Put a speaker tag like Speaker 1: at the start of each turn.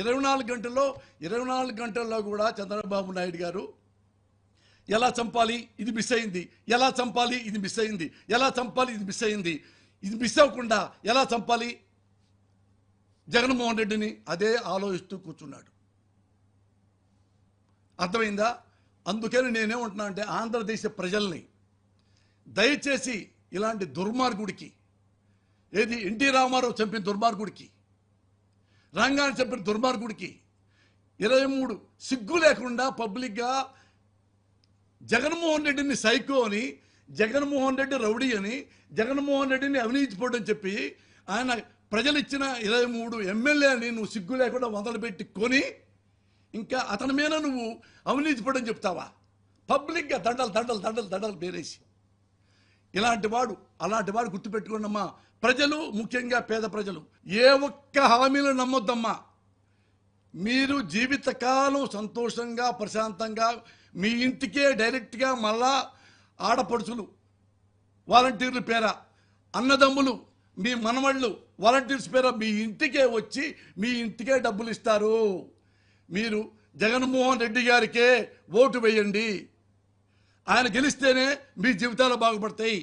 Speaker 1: ఇరవై నాలుగు గంటల్లో ఇరవై నాలుగు గంటల్లో కూడా చంద్రబాబు నాయుడు గారు ఎలా చంపాలి ఇది మిస్ అయింది ఎలా చంపాలి ఇది మిస్ అయింది ఎలా చంపాలి ఇది మిస్ అయింది ఇది మిస్ అవ్వకుండా ఎలా చంపాలి? జగన్మోహన్ రెడ్డిని అదే ఆలోచిస్తూ కూర్చున్నాడు. అర్థమైందా? అందుకని నేనేమంటున్నా అంటే ఆంధ్రదేశ ప్రజల్ని దయచేసి ఇలాంటి దుర్మార్గుడికి ఏది ఎన్టీ రామారావు చంపిన దుర్మార్గుడికి రంగాన్ని చెప్పిన దుర్మార్గుడికి ఇరవై మూడు సిగ్గు లేకుండా పబ్లిక్గా జగన్మోహన్ రెడ్డిని సైకో అని జగన్మోహన్ రెడ్డి రౌడీ అని జగన్మోహన్ రెడ్డిని అవినీతిపోవడం చెప్పి ఆయన ప్రజలు ఇచ్చిన ఇరవై మూడు ఎమ్మెల్యేని నువ్వు సిగ్గు లేకుండా మొదలుపెట్టి కొని ఇంకా అతని మీద నువ్వు అవినీతిపోడని చెప్తావా? పబ్లిక్గా దండలు దండలు దండలు దండలు పేరేసి ఇలాంటి వాడు అలాంటి వాడు గుర్తుపెట్టుకోండమ్మా. ప్రజలు ముఖ్యంగా పేద ప్రజలు ఏ ఒక్క హామీలు నమ్మొద్దమ్మా. మీరు జీవితకాలం సంతోషంగా ప్రశాంతంగా మీ ఇంటికే డైరెక్ట్గా మళ్ళా ఆడపడుచులు వాలంటీర్లు పేర అన్నదమ్ములు మీ మనవళ్ళు వాలంటీర్స్ పేర మీ ఇంటికే వచ్చి మీ ఇంటికే డబ్బులు ఇస్తారు మీరు జగన్మోహన్ రెడ్డి గారికే ఓటు వేయండి. ఆయన గెలిస్తేనే మీ జీవితాలు బాగుపడతాయి.